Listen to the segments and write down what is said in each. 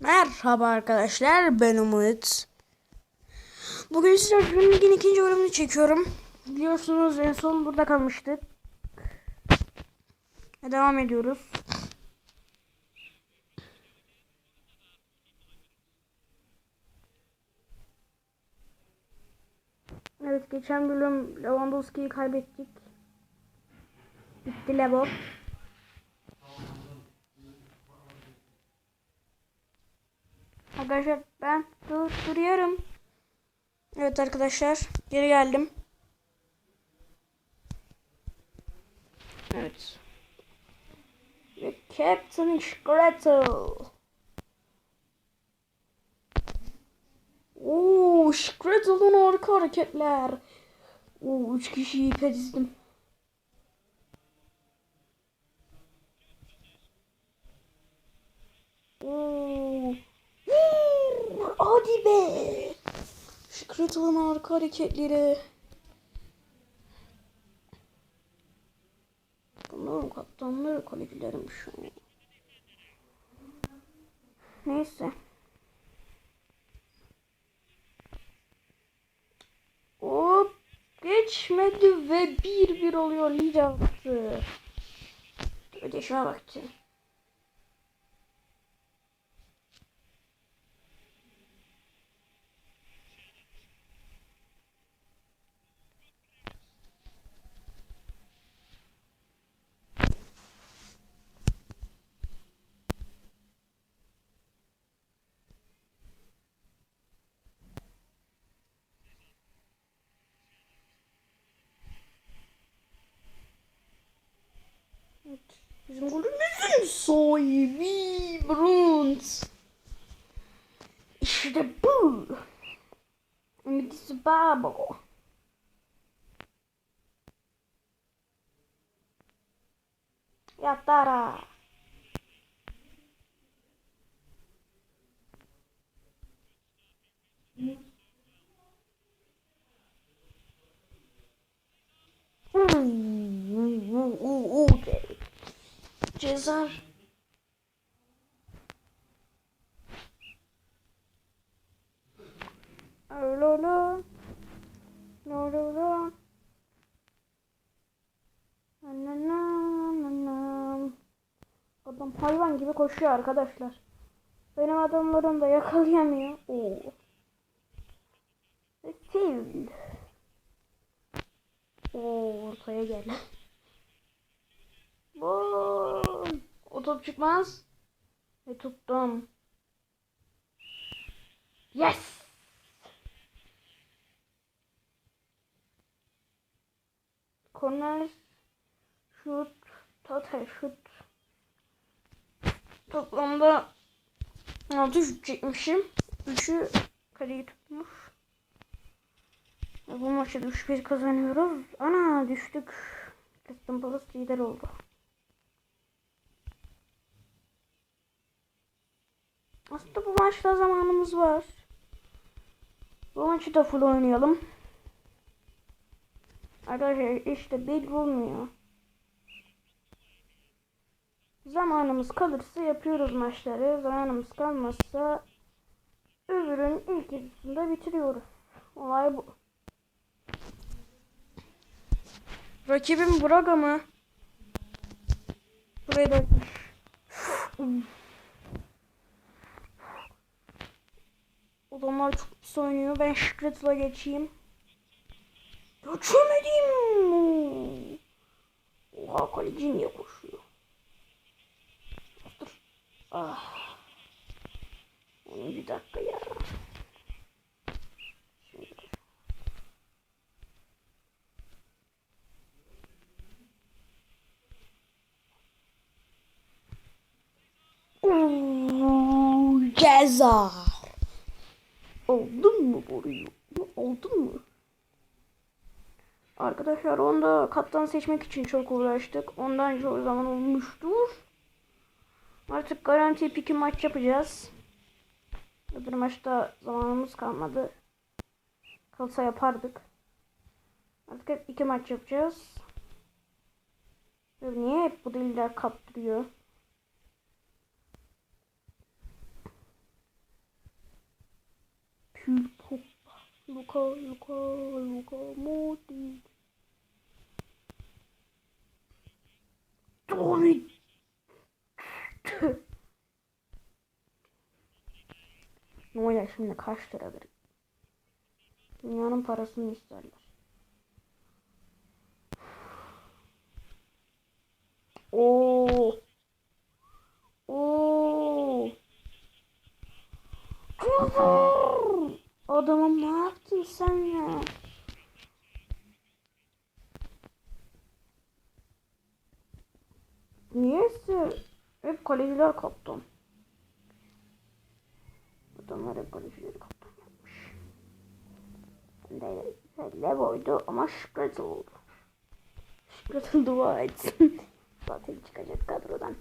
Merhaba arkadaşlar ben Umut. Bugün size Premier Lig'in ikinci bölümünü çekiyorum. Biliyorsunuz en son burada kalmıştık. Ve devam ediyoruz. Evet geçen bölüm Lewandowski'yi kaybettik. Bitti Levo. Arkadaşlar ben dur, duruyorum. Evet arkadaşlar geri geldim. Evet. Ve Captain Scrattle. Oo, Scrattle'ın harika hareketler. Oo, üç kişiyi pedizdim. Oo. Vur, Hadi be. Scrattle'ın harika hareketleri. Bunların kaptanları kalecilerim şu an. Neyse. Hop geçmedi ve 1-1 oluyor lider attı. Ödeşme vakti. Evet, Bizim golümüzün sahibi Bruns. İşte bu. Ümit Babo. Yatara. Cezar. Lolo. Lolo. Adam hayvan gibi koşuyor arkadaşlar. Benim adamlarım da yakalayamıyor. Oo. Ve Fail. Oo, ortaya gel. Boom. Top çıkmaz. Ve tuttum. Yes. Korner şut, total şut. Toplamda 6 şut çekmişim. 3'ü kaleyi tutmuş. Ve bu maçı 3-1 kazanıyoruz. Ana düştük. Crystal Palace lider oldu. Aslında bu maçta zamanımız var. Bu maçı da full oynayalım. Arkadaşlar işte bil bulmuyor. Zamanımız kalırsa yapıyoruz maçları. Zamanımız kalmazsa öbürün ilk izinde bitiriyoruz. Olay bu. Rakibim Braga mı? Burayı da Adamlar çok pis oynuyor. Ben Şükret'la geçeyim. Geçemedim. Oha kaleci niye koşuyor? Dur. Ah. Bir dakika ya. Şimdi. Ceza. Aldın mı boruyu? Aldın mı? Arkadaşlar onda kaptan seçmek için çok uğraştık. Ondan çok zaman olmuştur. Artık garanti iki maç yapacağız. Öbür maçta zamanımız kalmadı. Kalsa yapardık. Artık hep iki maç yapacağız. Ya Niye hep bu deliler kaptırıyor? Paul Pogba. Luka, Luka, Luka Modric. David. Neuer şimdi kaç liradır? Dünyanın parasını isterler. Oo. Oo. Kızım. Adamım ne yaptın sen ya? Niyeyse hep kaleciler kaptan. Adamlar hep kalecileri kaptan yapmış. Ben de Levo'ydu ama Şükret oldu. Şükret'in dua etsin. Zaten çıkacak kadrodan.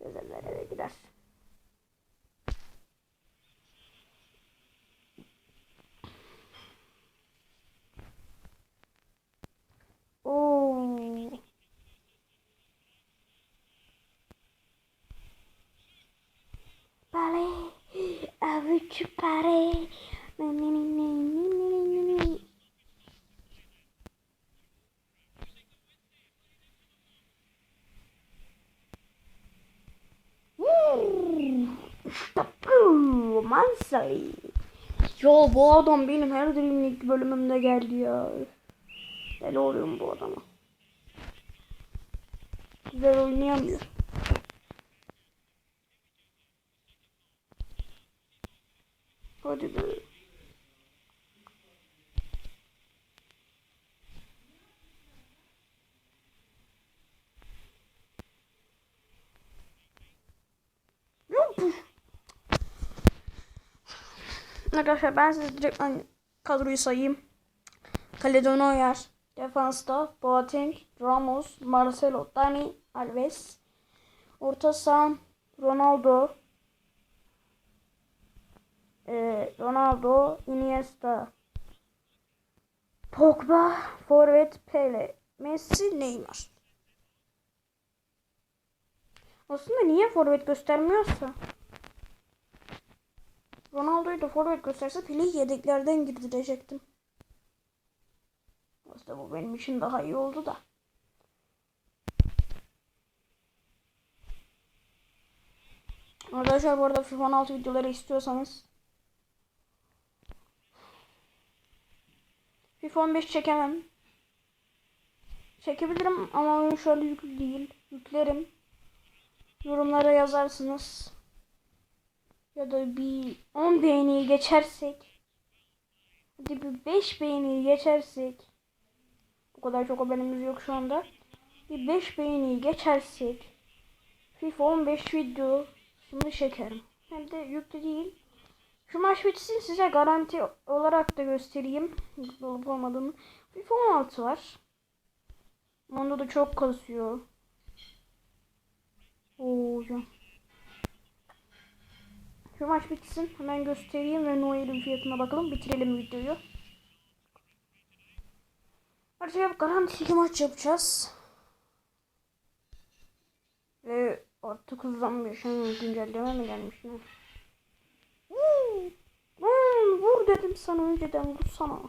Gözellere de gider. Hmm, İşte bu. Mansali. Ya bu adam benim her Dream League bölümümde geldi ya. Deli oluyorum bu adama. Güzel oynayamıyor. Hadi be. Arkadaşlar ben size direkt kadroyu sayayım. Kalede Neuer, defansta Boateng, Ramos, Marcelo, Dani, Alves. Orta saha Ronaldo, ee, Ronaldo, Iniesta, Pogba, Forvet, Pele, Messi, Neymar. Aslında niye forvet göstermiyorsa? Ronaldo'yu da forvet gösterse Pele'yi yedeklerden girdirecektim. Aslında bu benim için daha iyi oldu da. Arkadaşlar bu arada FIFA 16 videoları istiyorsanız FIFA 15 çekemem. Çekebilirim ama oyun anda yüklü değil. Yüklerim. Yorumlara yazarsınız. Ya da bir 10 beğeniyi geçersek. Hadi bir 5 beğeniyi geçersek. O kadar çok haberimiz yok şu anda. Bir 5 beğeniyi geçersek. FIFA 15 video şimdi çekerim. Hem de yüklü değil. Şu maç bitsin size garanti olarak da göstereyim. Olup olmadığını. FIFA 16 var. Onda da çok kasıyor. Oo hocam. Şu maç bitsin. Hemen göstereyim ve Noel'in fiyatına bakalım. Bitirelim videoyu. Artık garanti iki maç yapacağız. Ve artık hızlanmıyor. Şimdi güncelleme mi gelmiş ne? Vur dedim sana önceden vursana.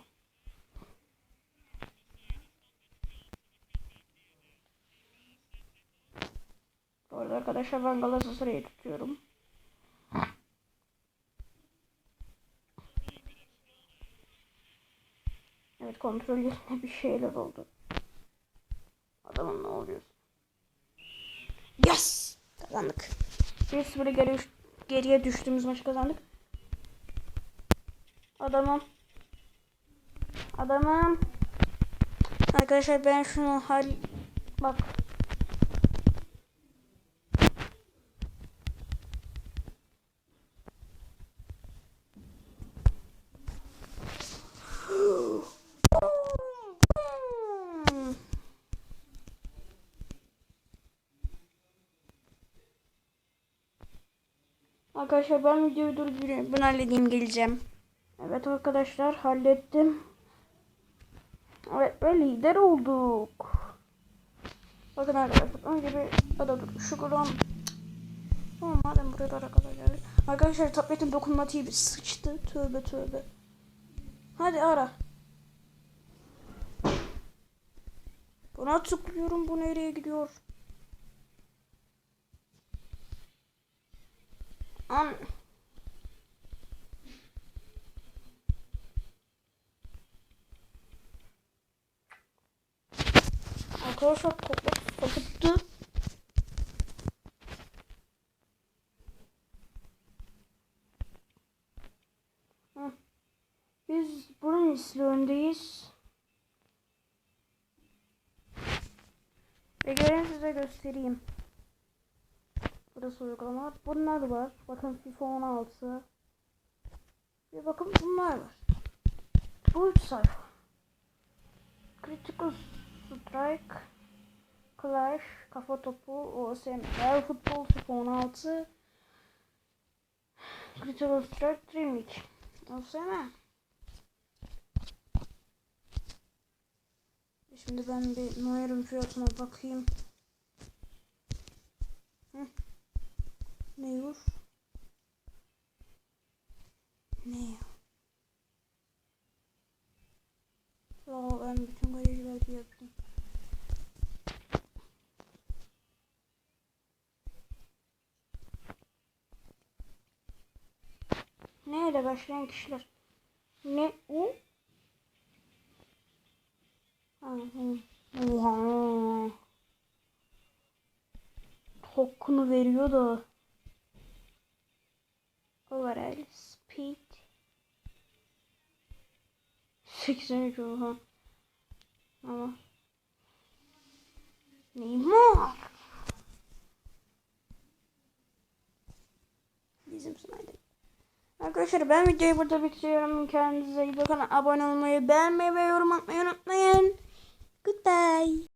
Bu arada arkadaşlar ben Galatasaray'ı tutuyorum. Evet kontrol yerine bir şeyler oldu. Adamın ne oluyor? Yes! Kazandık. 1-0'a geri, geriye düştüğümüz maçı kazandık. Adamım. Adamım. Arkadaşlar ben şunu hal... Bak. Arkadaşlar ben videoyu durduruyorum. Bunu halledeyim geleceğim. Evet arkadaşlar hallettim. Evet ve lider olduk. Bakın arkadaşlar önce bir ada dur. Şu gram. Tamam madem buraya da kadar geldik. Arkadaşlar tabletin dokunmatiği bir sıçtı. Tövbe tövbe. Hadi ara. Buna tıklıyorum. Bu nereye gidiyor? An. Arkadaşlar kopya sapıttı. Biz bunun öndeyiz. Ve gelin size göstereyim. Burası uygulama. Bunlar var. Bakın FIFA 16. Bir bakın bunlar var. Bu üç sayfa. Critical Strike, Clash, Kafa Topu, OSM, Real Futbol, FIFA 16, Critical Strike, Dream League. OSM. Şimdi ben bir Neuer'ın fiyatına bakayım. Hı. Neuer. Neuer. Ya ben bütün kaleciler bir Neyle başlayan kişiler? Ne o? Oha. Hakkını veriyor da. Overall speed. 83 oha. Ama. Neymar. Arkadaşlar ben videoyu burada bitiriyorum. Kendinize iyi bakın. Abone olmayı, beğenmeyi ve yorum atmayı unutmayın. Goodbye.